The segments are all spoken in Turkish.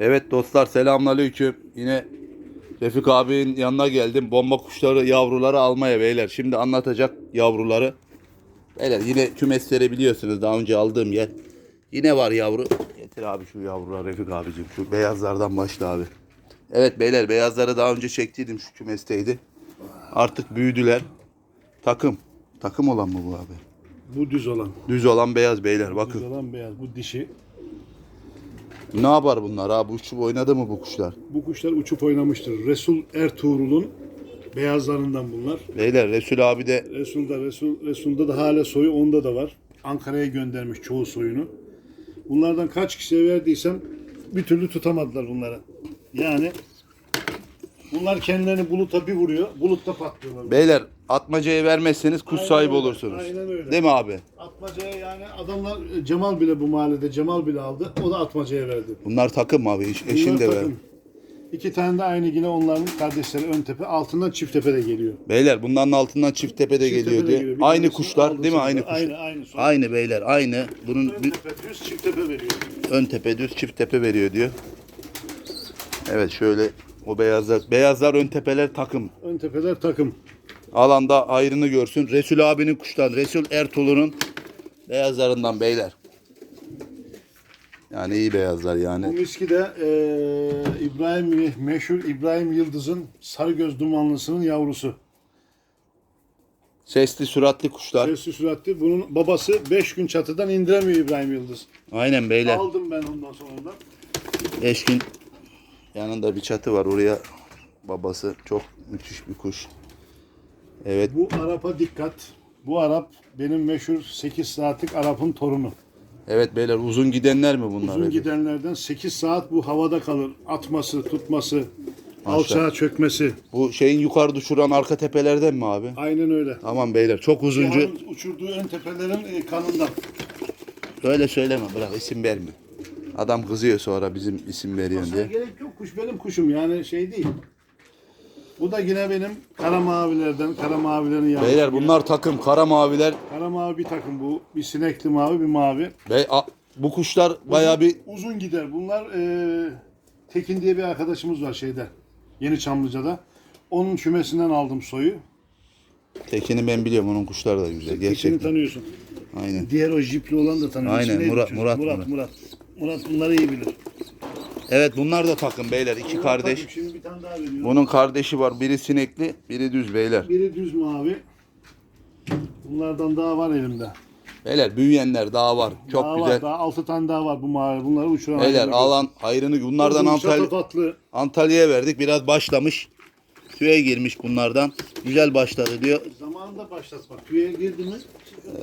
Evet dostlar selamünaleyküm. Yine Refik abinin yanına geldim. Bomba kuşları yavruları almaya beyler. Şimdi anlatacak yavruları. Beyler yine kümesleri biliyorsunuz daha önce aldığım yer. Yine var yavru. Getir abi şu yavruları Refik abicim. Şu beyazlardan başla abi. Evet beyler beyazları daha önce çektiydim şu kümesteydi. Artık büyüdüler. Takım. Takım olan mı bu abi? Bu düz olan. Düz olan beyaz beyler Düz bakın. olan beyaz. Bu dişi. Ne yapar bunlar abi? Uçup oynadı mı bu kuşlar? Bu kuşlar uçup oynamıştır. Resul Ertuğrul'un beyazlarından bunlar. Beyler Resul abi de Resul'da, Resul, Resul'da da hala soyu onda da var. Ankara'ya göndermiş çoğu soyunu. Bunlardan kaç kişiye verdiysem bir türlü tutamadılar bunları. Yani bunlar kendilerini buluta bir vuruyor. Bulutta patlıyorlar. Beyler atmacayı vermezseniz kuş Aynen sahibi öyle, olursunuz. aynen öyle. Değil mi abi? Atmacaya yani adamlar Cemal bile bu mahallede Cemal bile aldı. O da atmacaya verdi. Bunlar takım abi. Eş- eşin Bunlar de ver. takım. İki tane de aynı yine onların kardeşleri ön tepe. Altından çift tepe de geliyor. Beyler bunların altından çift tepe de Çift geliyor tepe de diye. geliyor. Bir Aynı tanesini kuşlar değil mi? sonra. Aynı kuşlar. Aynı aynı. Sonra Aynı beyler aynı. Bunun ön bir tepe düz çift tepe veriyor. ön tepe düz çift tepe veriyor diyor. Evet şöyle o beyazlar. Beyazlar ön tepeler takım. Ön tepeler takım. Alanda ayrını görsün. Resul abinin kuştan. Resul Ertuğrul'un beyazlarından beyler. Yani iyi beyazlar Bu yani. miski de eee İbrahim meşhur İbrahim Yıldız'ın Sarıgöz Dumanlısı'nın yavrusu. Sesli süratli kuşlar. Sesli süratli. Bunun babası 5 gün çatıdan indiremiyor İbrahim Yıldız. Aynen beyler. Aldım ben ondan sonra ondan. Eşkin yanında bir çatı var oraya babası çok müthiş bir kuş. Evet Bu Arap'a dikkat. Bu Arap benim meşhur 8 saatlik Arap'ın torunu. evet beyler uzun gidenler mi bunlar? Uzun gidenlerden 8 saat bu havada kalır. Atması, tutması, alçağa çökmesi. Bu şeyin yukarıda uçuran arka tepelerden mi abi? Aynen öyle. Tamam beyler çok uzuncu. Cihan'ın uçurduğu ön tepelerin e, kanından. Öyle söyleme bırak isim verme. Adam kızıyor sonra bizim isim veriyorsun diye. gerek yok. Kuş benim kuşum yani şey değil. Bu da yine benim kara mavilerden, kara mavilerin yavrusu. Beyler bunlar takım kara maviler. Kara mavi bir takım bu. Bir sinekli mavi, bir mavi. Be a- bu kuşlar baya bir Uzun gider. Bunlar e, Tekin diye bir arkadaşımız var şeyde. Yeni Çamlıca'da. Onun kümesinden aldım soyu. tekini ben biliyorum onun kuşları da güzel Tekin'i gerçekten. tanıyorsun. Aynen. Diğer o jipli olan da tanıyorsun. Aynen? Murat, Murat, Murat. Murat. Murat bunları iyi bilir. Evet bunlar da takım beyler iki kardeş. Şimdi bir tane daha veriyorum. Bunun kardeşi var biri sinekli biri düz beyler. Biri düz mavi. Bunlardan daha var elimde. Beyler büyüyenler daha var. Çok daha güzel. Var, daha 6 tane daha var bu mavi. Bunları uçuran Beyler alan hayrını bunlardan Antalya şatafatlı. Antalya'ya verdik. Biraz başlamış. Tüye girmiş bunlardan. Güzel başladı diyor. Zamanında başlatmak. Tüye girdi mi?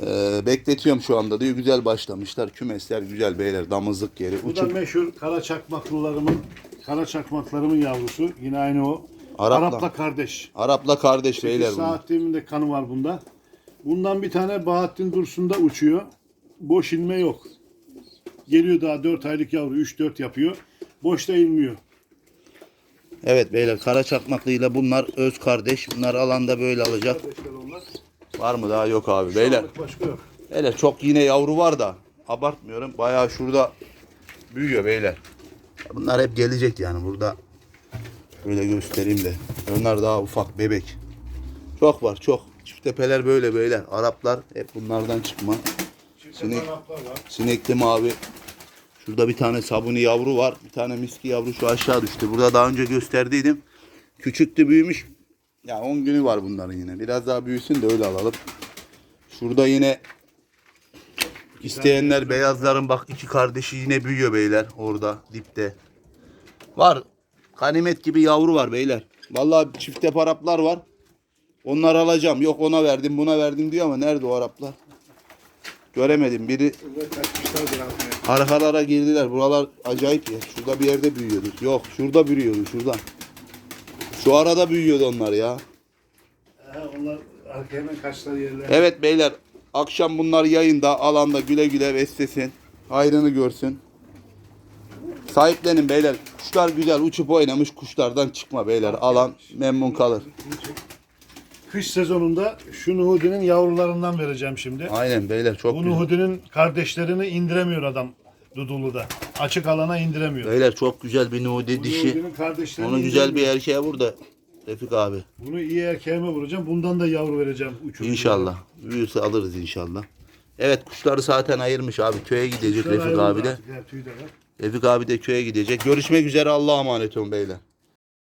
Ee, bekletiyorum şu anda diyor. Güzel başlamışlar. Kümesler güzel beyler. Damızlık yeri. Bu da meşhur kara çakmaklılarımın kara çakmaklarımın yavrusu. Yine aynı o. Arapla. Arapla kardeş. Arapla kardeş beyler bunlar. saatliğimin de kanı var bunda. Bundan bir tane Bahattin Dursun'da uçuyor. Boş inme yok. Geliyor daha 4 aylık yavru 3-4 yapıyor. Boşta inmiyor. Evet beyler kara çakmaklıyla bunlar öz kardeş. Bunlar alanda böyle alacak. Kardeşler onlar. Var mı daha yok abi beyler. Başka yok. Beyler çok yine yavru var da abartmıyorum. Bayağı şurada büyüyor beyler. Bunlar hep gelecek yani burada. Böyle göstereyim de. Onlar daha ufak bebek. Çok var çok. Çift tepeler böyle beyler. Araplar hep bunlardan çıkma. Çifte Sinek- var. Sinekli mavi. Şurada bir tane sabuni yavru var. Bir tane miski yavru şu aşağı düştü. Burada daha önce gösterdiydim. Küçüktü büyümüş. Ya 10 günü var bunların yine. Biraz daha büyüsün de öyle alalım. Şurada yine isteyenler beyazların bak iki kardeşi yine büyüyor beyler orada dipte. Var. Kanimet gibi yavru var beyler. Vallahi çifte Araplar var. Onları alacağım. Yok ona verdim buna verdim diyor ama nerede o Araplar? Göremedim. Biri. Arkalara girdiler. Buralar acayip ya. Şurada bir yerde büyüyordu. Yok şurada büyüyordu şurada. Şu arada büyüyordu onlar ya. Onlar arkaya kaçtılar yerler. Evet beyler akşam bunlar yayında alanda güle güle beslesin. Hayrını görsün. Sahiplenin beyler. Kuşlar güzel uçup oynamış kuşlardan çıkma beyler. Alan memnun kalır. Kış sezonunda şu Nuhudi'nin yavrularından vereceğim şimdi. Aynen beyler çok Bu güzel. Nuhudi'nin kardeşlerini indiremiyor adam Dudullu'da. açık alana indiremiyor. Beyler çok güzel bir nudi Bu dişi. Nudi'nin kardeşlerini Onu güzel bir indiremiyor. erkeğe vur da Refik abi. Bunu iyi erkeğime vuracağım. Bundan da yavru vereceğim. Uçuracağım. İnşallah. Büyürse alırız inşallah. Evet kuşları zaten ayırmış abi. Köye gidecek Kuşlar Refik ayrıldı abi de. artık, he, tüy de var. Refik abi de köye gidecek. Görüşmek üzere Allah'a emanet olun beyler.